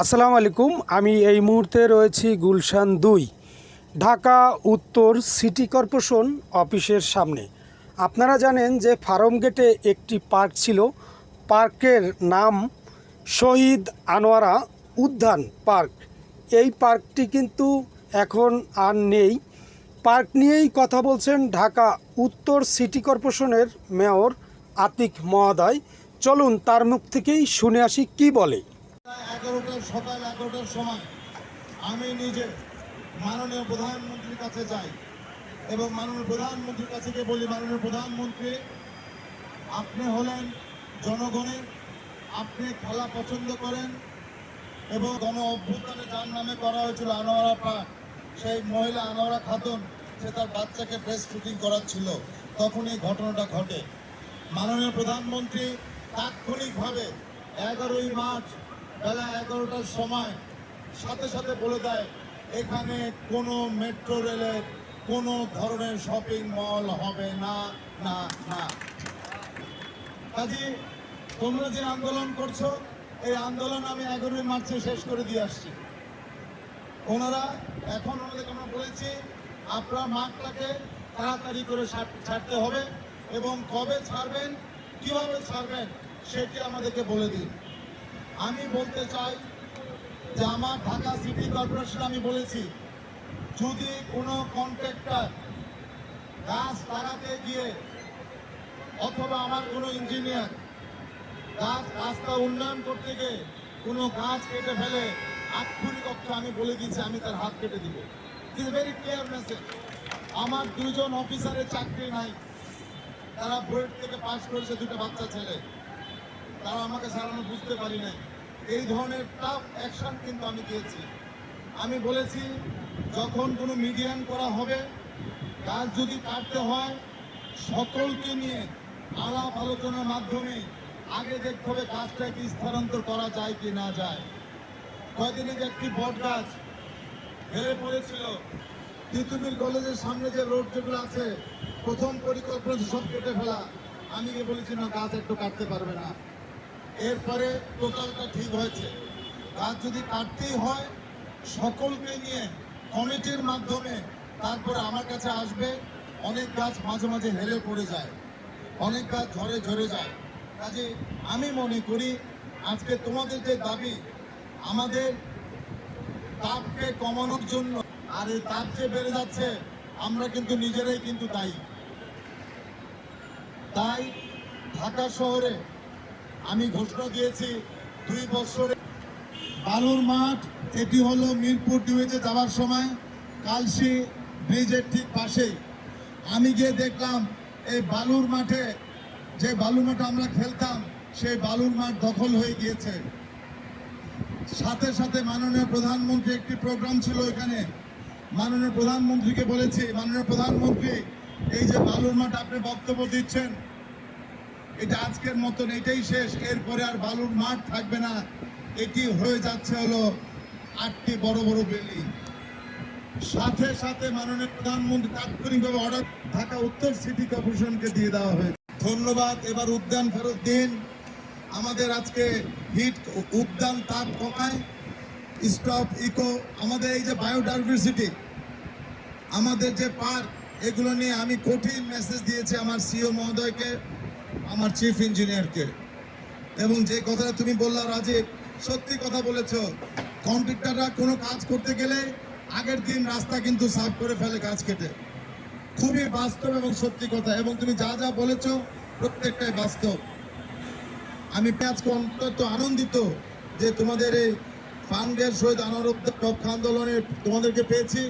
আসসালামু আলাইকুম, আমি এই মুহূর্তে রয়েছি গুলশান দুই, ঢাকা উত্তর সিটি কর্পোরেশন অফিসের সামনে। আপনারা জানেন যে ফার্ম গেটে একটি পার্ক ছিল, পার্কের নাম শহীদ আনোয়ারা উদ্যান পার্ক। এই পার্কটি কিন্তু এখন আর নেই। পার্ক নিয়েই কথা বলছেন ঢাকা উত্তর সিটি কর্পোরেশনের মেয়র আতিক মহোদয়। চলুন তার মুখ থেকেই শুনে আসি কি বলে। এগারোটার, সকাল এগারোটার সময় আমি নিজে মাননীয় প্রধানমন্ত্রীর কাছে যাই এবং মাননীয় প্রধানমন্ত্রীর কাছে গিয়ে বলি, মাননীয় প্রধানমন্ত্রী, আপনি হলেন জনগণের, আপনি খেলা পছন্দ করেন এবং গণ অভ্যুত্থানে যার নামে করা হয়েছিল আনোয়ারা পার্ক সেই মহিলা আনোয়ারা খাতুন, সে তার বাচ্চাকে ব্রেস্ট ফিডিং করাচ্ছিল। তখন এই ঘটনাটা ঘটে। মাননীয় প্রধানমন্ত্রী তাৎক্ষণিকভাবে এগারোই মার্চ বেলা এগারোটার সময় সাথে সাথে বলে দেয়, এখানে কোনো মেট্রো রেলের কোনো ধরনের শপিং মল হবে না না না। কাজে, তোমরা যে আন্দোলন করছ, এই আন্দোলন আমি এগারোই মার্চে শেষ করে দিয়ে আসছি। ওনারা, এখন ওনাদের আমরা বলেছি, আপনার মাঠটাকে তাড়াতাড়ি করে ছাড়তে হবে এবং কবে ছাড়বেন, কীভাবে ছাড়বেন, সেটি আমাদেরকে বলে দিন। আমি বলতে চাই যে আমার ঢাকা সিটি কর্পোরেশন, আমি বলেছি, যদি কোনো কন্ট্রাক্টর গাছ লাগাতে গিয়ে অথবা আমার কোনো ইঞ্জিনিয়ার গাছ রাস্তা উন্নয়ন করতে গিয়ে কোনো গাছ কেটে ফেলে, আক্ষরিক অর্থ আমি বলে দিয়েছি, আমি তার হাত কেটে দিব। ইজ ভেরি ক্লিয়ার মেসেজ আমার দুজন অফিসারের চাকরি নাই। তারা বুয়েট থেকে পাশ করেছে দুটো বাচ্চা ছেলে। তারা আমাকে সারানো বুঝতে পারি নাই। এই ধরনের টাফ অ্যাকশন কিন্তু আমি দিয়েছি। আমি বলেছি, যখন কোনো মিডিয়ান করা হবে গাছ যদি কাটতে হয়, সকলকে নিয়ে আলাপ আলোচনার মাধ্যমে আগে দেখতে হবে গাছটাকে স্থানান্তর করা যায় কি না যায়। কয়দিন আগে একটি বট গাছ হেরে পড়েছিল। তিতুমির কলেজের সামনে যে রোড যেগুলো আছে, প্রথম পরিকল্পনা সব কেটে ফেলা। আমি বলেছি, না, গাছ একটু কাটতে পারবে না। এরপরে টোটালটা ঠিক হয়েছে। গাছ যদি কাটতেই হয়, সকলকে নিয়ে কমিটির মাধ্যমে তারপরে আমার কাছে আসবে, অনেক গাছ মাঝে মাঝে হেলে পড়ে যায়, অনেক গাছ ঝরে ঝরে যায়। কাজে আমি মনে করি, আজকে তোমাদের যে দাবি, আমাদের তাপকে কমানোর জন্য, আর এই তাপ যে বেড়ে যাচ্ছে, আমরা কিন্তু নিজেরাই কিন্তু দায়ী। তাই ঢাকা শহরে আমি ঘোষণা দিয়েছি দুই বছরে বালুর মাঠ, এটি হলো মিরপুর ডিউতে যাওয়ার সময় কালসি ব্রিজের ঠিক পাশেই। আমি গিয়ে দেখলাম এই বালুর মাঠে, যে বালুর মাঠে আমরা খেলতাম, সেই বালুর মাঠ দখল হয়ে গিয়েছে। সাথে সাথে মাননীয় প্রধানমন্ত্রী, একটি প্রোগ্রাম ছিল এখানে। মাননীয় প্রধানমন্ত্রীকে বলেছি, মাননীয় প্রধানমন্ত্রী, এই যে বালুর মাঠ আপনি বক্তব্য দিচ্ছেন এটা আজকের মতন এটাই শেষ। এরপরে আর বালুর মাঠ থাকবে না। এটি হয়ে যাচ্ছে হলো আটটি বড় বড় বিল্ডিং সাথে সাথে মাননীয় প্রধানমন্ত্রী তাৎক্ষণিকভাবে অর্ডার ঢাকা উত্তর সিটি কর্পোরেশনকে দিয়ে দেওয়া হয়েছে। ধন্যবাদ। এবার উদ্যান ফেরত দিন। আমাদের আজকে হিট উদ্যান তাপ কমায়। Stop eco. আমাদের এই যে বায়োডাইভার্সিটি, আমাদের যে পার্ক, এগুলো নিয়ে আমি কঠিন মেসেজ দিয়েছি আমার সিও মহোদয়কে। আমার চিফ ইঞ্জিনিয়ারকে এবং যে কথাটা তুমি বললা রাজীব সত্যি কথা বলেছ কন্ট্রাক্টররা কোনো কাজ করতে গেলে আগের দিন রাস্তা কিন্তু সাফ করে ফেলে গাছ কেটে। খুবই বাস্তব এবং সত্যি কথা, এবং তুমি যা যা বলেছ প্রত্যেকটাই বাস্তব। আমি আজকে অন্তত আনন্দিত যে তোমাদের এই ফান্ডের সহিত অনারোগ্য পক্ষ আন্দোলনে তোমাদেরকে পেয়েছি।